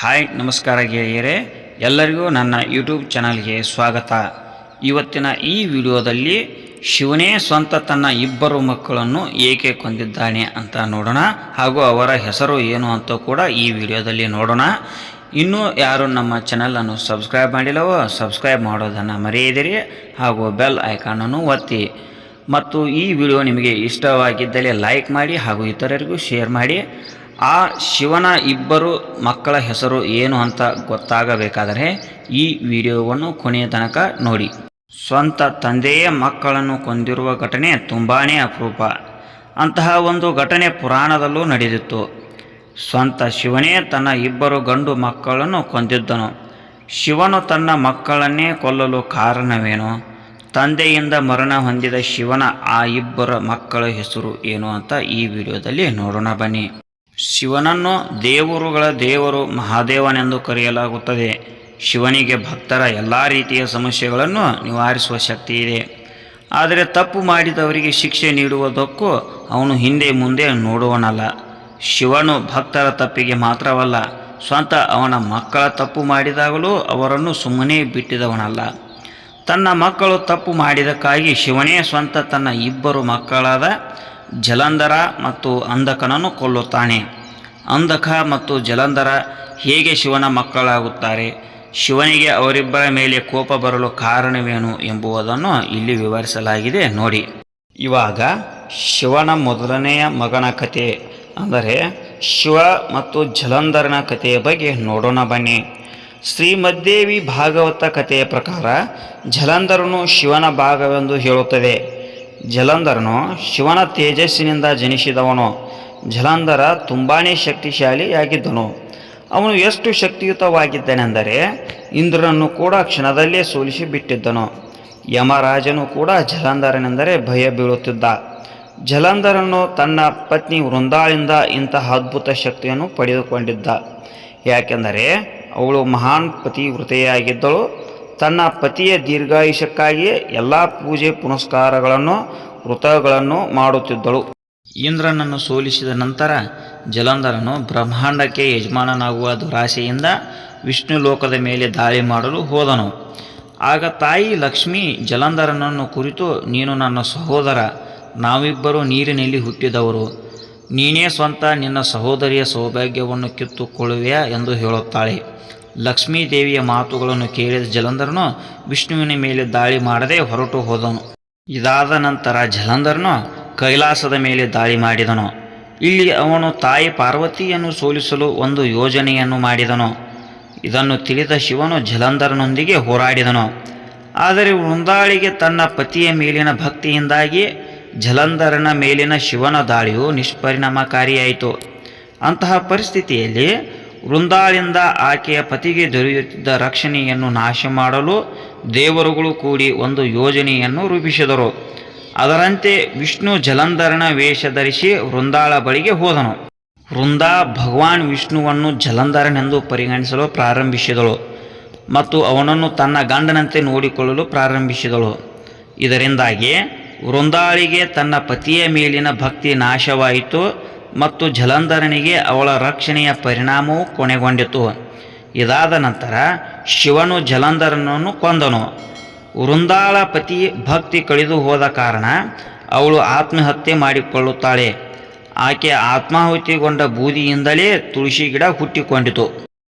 Hi, ನಮಸ್ಕಾರ ಗೆಳೆಯರೇ. ಎಲ್ಲರಿಗೂ ನನ್ನ ಯೂಟ್ಯೂಬ್ ಚಾನಲ್ಗೆ ಸ್ವಾಗತ. ಇವತ್ತಿನ ಈ ವಿಡಿಯೋದಲ್ಲಿ ಶಿವನೇ ಸ್ವಂತ ತನ್ನ ಇಬ್ಬರು ಮಕ್ಕಳನ್ನು ಏಕೆ ಕೊಂದಿದ್ದಾನೆ ಅಂತ ನೋಡೋಣ. ಹಾಗೂ ಅವರ ಹೆಸರು ಏನು ಅಂತ ಕೂಡ ಈ ವಿಡಿಯೋದಲ್ಲಿ ನೋಡೋಣ. ಇನ್ನೂ ಯಾರು ನಮ್ಮ ಚಾನಲನ್ನು ಸಬ್ಸ್ಕ್ರೈಬ್ ಮಾಡಿಲ್ಲವೋ, ಸಬ್ಸ್ಕ್ರೈಬ್ ಮಾಡೋದನ್ನು ಮರೆಯದಿರಿ. ಹಾಗೂ ಬೆಲ್ ಐಕಾನನ್ನು ಒತ್ತಿ. ಮತ್ತು ಈ ವಿಡಿಯೋ ನಿಮಗೆ ಇಷ್ಟವಾಗಿದ್ದಲ್ಲಿ ಲೈಕ್ ಮಾಡಿ ಹಾಗೂ ಇತರರಿಗೂ ಶೇರ್ ಮಾಡಿ. ಆ ಶಿವನ ಇಬ್ಬರು ಮಕ್ಕಳ ಹೆಸರು ಏನು ಅಂತ ಗೊತ್ತಾಗಬೇಕಾದರೆ ಈ ವಿಡಿಯೋವನ್ನು ಕೊನೆಯ ತನಕ ನೋಡಿ. ಸ್ವಂತ ತಂದೆಯೇ ಮಕ್ಕಳನ್ನು ಕೊಂದಿರುವ ಘಟನೆ ತುಂಬಾ ಅಪರೂಪ. ಅಂತಹ ಒಂದು ಘಟನೆ ಪುರಾಣದಲ್ಲೂ ನಡೆದಿತ್ತು. ಸ್ವಂತ ಶಿವನೇ ತನ್ನ ಇಬ್ಬರು ಗಂಡು ಮಕ್ಕಳನ್ನು ಕೊಂದಿದ್ದನು. ಶಿವನು ತನ್ನ ಮಕ್ಕಳನ್ನೇ ಕೊಲ್ಲಲು ಕಾರಣವೇನು? ತಂದೆಯಿಂದ ಮರಣ ಹೊಂದಿದ ಶಿವನ ಆ ಇಬ್ಬರ ಮಕ್ಕಳ ಹೆಸರು ಏನು ಅಂತ ಈ ವಿಡಿಯೋದಲ್ಲಿ ನೋಡೋಣ ಬನ್ನಿ. ಶಿವನನ್ನು ದೇವರುಗಳ ದೇವರು ಮಹಾದೇವನೆಂದು ಕರೆಯಲಾಗುತ್ತದೆ. ಶಿವನಿಗೆ ಭಕ್ತರ ಎಲ್ಲ ರೀತಿಯ ಸಮಸ್ಯೆಗಳನ್ನು ನಿವಾರಿಸುವ ಶಕ್ತಿ ಇದೆ. ಆದರೆ ತಪ್ಪು ಮಾಡಿದವರಿಗೆ ಶಿಕ್ಷೆ ನೀಡುವುದಕ್ಕೂ ಅವನು ಹಿಂದೆ ಮುಂದೆ ನೋಡುವನಲ್ಲ. ಶಿವನು ಭಕ್ತರ ತಪ್ಪಿಗೆ ಮಾತ್ರವಲ್ಲ, ಸ್ವಂತ ಅವನ ಮಕ್ಕಳ ತಪ್ಪು ಮಾಡಿದಾಗಲೂ ಅವರನ್ನು ಸುಮ್ಮನೆ ಬಿಟ್ಟಿದವನಲ್ಲ. ತನ್ನ ಮಕ್ಕಳು ತಪ್ಪು ಮಾಡಿದಕ್ಕಾಗಿ ಶಿವನೇ ಸ್ವಂತ ತನ್ನ ಇಬ್ಬರು ಮಕ್ಕಳಾದ ಜಲಂಧರ ಮತ್ತು ಅಂಧಕನನ್ನು ಕೊಲ್ಲುತ್ತಾನೆ. ಅಂಧಕ ಮತ್ತು ಜಲಂಧರ ಹೇಗೆ ಶಿವನ ಮಕ್ಕಳಾಗುತ್ತಾರೆ? ಶಿವನಿಗೆ ಅವರಿಬ್ಬರ ಮೇಲೆ ಕೋಪ ಬರಲು ಕಾರಣವೇನು ಎಂಬುದನ್ನು ಇಲ್ಲಿ ವಿವರಿಸಲಾಗಿದೆ. ನೋಡಿ. ಇವಾಗ ಶಿವನ ಮೊದಲನೆಯ ಮಗನ ಕತೆ. ಅಂದರೆ ಶಿವ ಮತ್ತು ಜಲಂಧರನ ಕಥೆಯ ಬಗ್ಗೆ ನೋಡೋಣ ಬನ್ನಿ. ಶ್ರೀಮದ್ದೇವಿ ಭಾಗವತ ಕಥೆಯ ಪ್ರಕಾರ ಜಲಂಧರನು ಶಿವನ ಭಾಗವೆಂದು ಹೇಳುತ್ತದೆ. ಜಲಂಧರನು ಶಿವನ ತೇಜಸ್ಸಿನಿಂದ ಜನಿಸಿದವನು. ಜಲಂಧರ ತುಂಬಾ ಶಕ್ತಿಶಾಲಿಯಾಗಿದ್ದನು. ಅವನು ಎಷ್ಟು ಶಕ್ತಿಯುತವಾಗಿದ್ದನೆಂದರೆ ಇಂದ್ರನನ್ನು ಕೂಡ ಕ್ಷಣದಲ್ಲೇ ಸೋಲಿಸಿ ಬಿಟ್ಟಿದ್ದನು ಯಮರಾಜನು ಕೂಡ ಜಲಂಧರನೆಂದರೆ ಭಯ ಬೀಳುತ್ತಿದ್ದ. ಜಲಂಧರನು ತನ್ನ ಪತ್ನಿ ವೃಂದಾಳಿಂದ ಇಂತಹ ಅದ್ಭುತ ಶಕ್ತಿಯನ್ನು ಪಡೆದುಕೊಂಡಿದ್ದ. ಯಾಕೆಂದರೆ ಅವಳು ಮಹಾನ್ ಪತಿವೃತೆಯಾಗಿದ್ದಳು. ತನ್ನ ಪತಿಯ ದೀರ್ಘಾಯುಷ್ಯಕ್ಕಾಗಿ ಎಲ್ಲ ಪೂಜೆ ಪುನಸ್ಕಾರಗಳನ್ನು ವೃತಗಳನ್ನು ಮಾಡುತ್ತಿದ್ದಳು. ಇಂದ್ರನನ್ನು ಸೋಲಿಸಿದ ನಂತರ ಜಲಂಧರನು ಬ್ರಹ್ಮಾಂಡಕ್ಕೆ ಯಜಮಾನನಾಗುವ ದುರಾಸೆಯಿಂದ ವಿಷ್ಣು ಲೋಕದ ಮೇಲೆ ದಾಳಿ ಮಾಡಲು ಹೋದನು. ಆಗ ತಾಯಿ ಲಕ್ಷ್ಮಿ ಜಲಂಧರನನ್ನು ಕುರಿತು, ನೀನು ನನ್ನ ಸಹೋದರ, ನಾವಿಬ್ಬರು ನೀರಿನಲ್ಲಿ ಹುಟ್ಟಿದವರು. ನೀನೇ ಸ್ವಂತ ನಿನ್ನ ಸಹೋದರಿಯ ಸೌಭಾಗ್ಯವನ್ನು ಕಿತ್ತುಕೊಳ್ಳುವೆಯಾ? ಎಂದು ಹೇಳುತ್ತಾಳೆ. ಲಕ್ಷ್ಮೀ ದೇವಿಯ ಮಾತುಗಳನ್ನು ಕೇಳಿದ ಜಲಂಧರನು ವಿಷ್ಣುವಿನ ಮೇಲೆ ದಾಳಿ ಮಾಡದೆ ಹೊರಟು ಹೋದನು. ಇದಾದ ನಂತರ ಜಲಂಧರನು ಕೈಲಾಸದ ಮೇಲೆ ದಾಳಿ ಮಾಡಿದನು. ಇಲ್ಲಿ ಅವನು ತಾಯಿ ಪಾರ್ವತಿಯನ್ನು ಸೋಲಿಸಲು ಒಂದು ಯೋಜನೆಯನ್ನು ಮಾಡಿದನು. ಇದನ್ನು ತಿಳಿದ ಶಿವನು ಜಲಂಧರನೊಂದಿಗೆ ಹೋರಾಡಿದನು. ಆದರೆ ವೃಂದಾಳಿಗೆ ತನ್ನ ಪತಿಯ ಮೇಲಿನ ಭಕ್ತಿಯಿಂದಾಗಿ ಜಲಂಧರನ ಮೇಲಿನ ಶಿವನ ದಾಳಿಯು ನಿಷ್ಪರಿಣಾಮಕಾರಿಯಾಯಿತು. ಅಂತಹ ಪರಿಸ್ಥಿತಿಯಲ್ಲಿ ವೃಂದಾಳಿಂದ ಆಕೆಯ ಪತಿಗೆ ದೊರೆಯುತ್ತಿದ್ದ ರಕ್ಷಣೆಯನ್ನು ನಾಶ ಮಾಡಲು ದೇವರುಗಳು ಕೂಡಿ ಒಂದು ಯೋಜನೆಯನ್ನು ರೂಪಿಸಿದರು. ಅದರಂತೆ ವಿಷ್ಣು ಜಲಂಧರನ ವೇಷ ಧರಿಸಿ ವೃಂದಾಳ ಬಳಿಗೆ ಹೋದನು. ವೃಂದಾ ಭಗವಾನ್ ವಿಷ್ಣುವನ್ನು ಜಲಂಧರನೆಂದು ಪರಿಗಣಿಸಲು ಪ್ರಾರಂಭಿಸಿದಳು ಮತ್ತು ಅವನನ್ನು ತನ್ನ ಗಂಡನಂತೆ ನೋಡಿಕೊಳ್ಳಲು ಪ್ರಾರಂಭಿಸಿದಳು. ಇದರಿಂದಾಗಿ ವೃಂದಾಳಿಗೆ ತನ್ನ ಪತಿಯ ಮೇಲಿನ ಭಕ್ತಿ ನಾಶವಾಯಿತು. ಮತ್ತು ಜಲಂಧರನಿಗೆ ಅವಳ ರಕ್ಷಣೆಯ ಪರಿಣಾಮವು ಕೊನೆಗೊಂಡಿತು. ಇದಾದ ನಂತರ ಶಿವನು ಜಲಂಧರನನ್ನು ಕೊಂದನು. ವೃಂದಾಳ ಪತಿ ಭಕ್ತಿ ಕಳೆದು ಹೋದ ಕಾರಣ ಅವಳು ಆತ್ಮಹತ್ಯೆ ಮಾಡಿಕೊಳ್ಳುತ್ತಾಳೆ. ಆಕೆ ಆತ್ಮಾಹುತಿಗೊಂಡ ಬೂದಿಯಿಂದಲೇ ತುಳಸಿ ಗಿಡ ಹುಟ್ಟಿಕೊಂಡಿತು.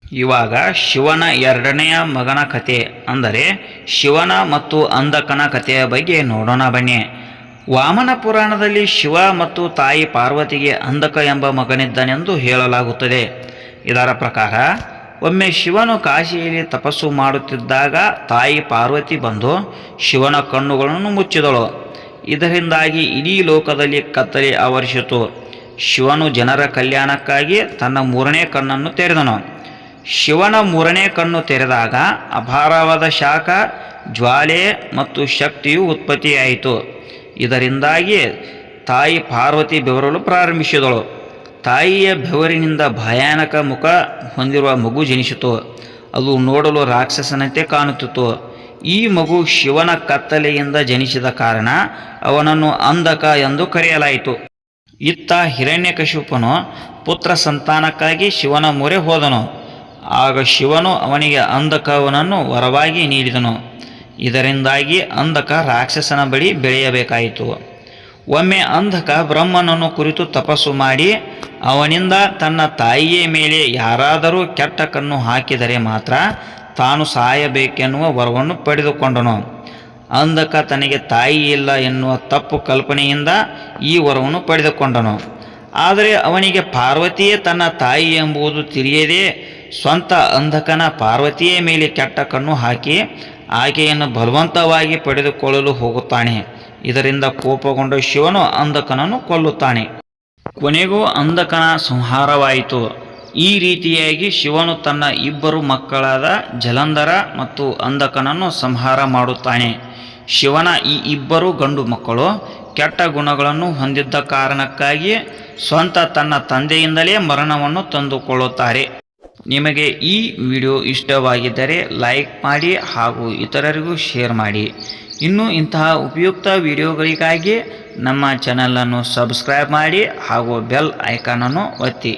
ಇವಾಗ ಶಿವನ ಎರಡನೆಯ ಮಗನ ಕತೆ. ಅಂದರೆ ಶಿವನ ಮತ್ತು ಅಂಧಕನ ಕಥೆಯ ಬಗ್ಗೆ ನೋಡೋಣ ಬನ್ನಿ. ವಾಮನ ಪುರಾಣದಲ್ಲಿ ಶಿವ ಮತ್ತು ತಾಯಿ ಪಾರ್ವತಿಗೆ ಅಂಧಕ ಎಂಬ ಮಗನಿದ್ದನೆಂದು ಹೇಳಲಾಗುತ್ತದೆ. ಇದರ ಪ್ರಕಾರ, ಒಮ್ಮೆ ಶಿವನು ಕಾಶಿಯಲ್ಲಿ ತಪಸ್ಸು ಮಾಡುತ್ತಿದ್ದಾಗ ತಾಯಿ ಪಾರ್ವತಿ ಬಂದು ಶಿವನ ಕಣ್ಣುಗಳನ್ನು ಮುಚ್ಚಿದಳು. ಇದರಿಂದಾಗಿ ಇಡೀ ಲೋಕದಲ್ಲಿ ಕತ್ತಲೆ ಆವರಿಸಿತು. ಶಿವನು ಜನರ ಕಲ್ಯಾಣಕ್ಕಾಗಿ ತನ್ನ ಮೂರನೇ ಕಣ್ಣನ್ನು ತೆರೆದನು. ಶಿವನ ಮೂರನೇ ಕಣ್ಣು ತೆರೆದಾಗ ಅಪಾರವಾದ ಶಾಖ, ಜ್ವಾಲೆ ಮತ್ತು ಶಕ್ತಿಯು ಉತ್ಪತ್ತಿಯಾಯಿತು. ಇದರಿಂದಾಗಿ ತಾಯಿ ಪಾರ್ವತಿ ಬೆವರಲು ಪ್ರಾರಂಭಿಸಿದಳು. ತಾಯಿಯ ಬೆವರಿನಿಂದ ಭಯಾನಕ ಮುಖ ಹೊಂದಿರುವ ಮಗು ಜನಿಸಿತು. ಅದು ನೋಡಲು ರಾಕ್ಷಸನಂತೆ ಕಾಣುತ್ತಿತ್ತು. ಈ ಮಗು ಶಿವನ ಕತ್ತಲೆಯಿಂದ ಜನಿಸಿದ ಕಾರಣ ಅವನನ್ನು ಅಂಧಕ ಎಂದು ಕರೆಯಲಾಯಿತು. ಇತ್ತ ಹಿರಣ್ಯಕಶಿಪನು ಪುತ್ರ ಸಂತಾನಕ್ಕಾಗಿ ಶಿವನ ಮೊರೆ ಹೋದನು. ಆಗ ಶಿವನು ಅವನಿಗೆ ಅಂಧಕವನನ್ನು ವರವಾಗಿ ನೀಡಿದನು. ಇದರಿಂದಾಗಿ ಅಂಧಕ ರಾಕ್ಷಸನ ಬಳಿ ಬೆಳೆಯಬೇಕಾಯಿತು. ಒಮ್ಮೆ ಅಂಧಕ ಬ್ರಹ್ಮನನ್ನು ಕುರಿತು ತಪಸ್ಸು ಮಾಡಿ, ಅವನಿಂದ ತನ್ನ ತಾಯಿಯ ಮೇಲೆ ಯಾರಾದರೂ ಕೆಟ್ಟ ಕಣ್ಣು ಹಾಕಿದರೆ ಮಾತ್ರ ತಾನು ಸಾಯಬೇಕೆನ್ನುವ ವರವನ್ನು ಪಡೆದುಕೊಂಡನು. ಅಂಧಕ ತನಗೆ ತಾಯಿ ಇಲ್ಲ ಎನ್ನುವ ತಪ್ಪು ಕಲ್ಪನೆಯಿಂದ ಈ ವರವನ್ನು ಪಡೆದುಕೊಂಡನು. ಆದರೆ ಅವನಿಗೆ ಪಾರ್ವತಿಯೇ ತನ್ನ ತಾಯಿ ಎಂಬುದು ತಿಳಿಯದೇ ಸ್ವಂತ ಅಂಧಕನ ಪಾರ್ವತಿಯ ಮೇಲೆ ಕೆಟ್ಟ ಕಣ್ಣು ಹಾಕಿ ಆಕೆಯನ್ನು ಬಲವಂತವಾಗಿ ಪಡೆದುಕೊಳ್ಳಲು ಹೋಗುತ್ತಾನೆ. ಇದರಿಂದ ಕೋಪಗೊಂಡ ಶಿವನು ಅಂಧಕನನ್ನು ಕೊಲ್ಲುತ್ತಾನೆ. ಕೊನೆಗೂ ಅಂಧಕನ ಸಂಹಾರವಾಯಿತು. ಈ ರೀತಿಯಾಗಿ ಶಿವನು ತನ್ನ ಇಬ್ಬರು ಮಕ್ಕಳಾದ ಜಲಂಧರ ಮತ್ತು ಅಂಧಕನನ್ನು ಸಂಹಾರ ಮಾಡುತ್ತಾನೆ. ಶಿವನ ಈ ಇಬ್ಬರು ಗಂಡು ಮಕ್ಕಳು ಕೆಟ್ಟ ಗುಣಗಳನ್ನು ಹೊಂದಿದ್ದ ಕಾರಣಕ್ಕಾಗಿ ಸ್ವಂತ ತನ್ನ ತಂದೆಯಿಂದಲೇ ಮರಣವನ್ನು ತಂದುಕೊಳ್ಳುತ್ತಾರೆ. ನಿಮಗೆ ಈ ವಿಡಿಯೋ ಇಷ್ಟವಾಗಿದ್ದರೆ ಲೈಕ್ ಮಾಡಿ ಹಾಗೂ ಇತರರಿಗೂ ಶೇರ್ ಮಾಡಿ. ಇನ್ನು ಇಂತಹ ಉಪಯುಕ್ತ ವಿಡಿಯೋಗಳಿಗಾಗಿ ನಮ್ಮ ಚಾನಲನ್ನು ಸಬ್ಸ್ಕ್ರೈಬ್ ಮಾಡಿ ಹಾಗೂ ಬೆಲ್ ಐಕಾನನ್ನು ಒತ್ತಿ.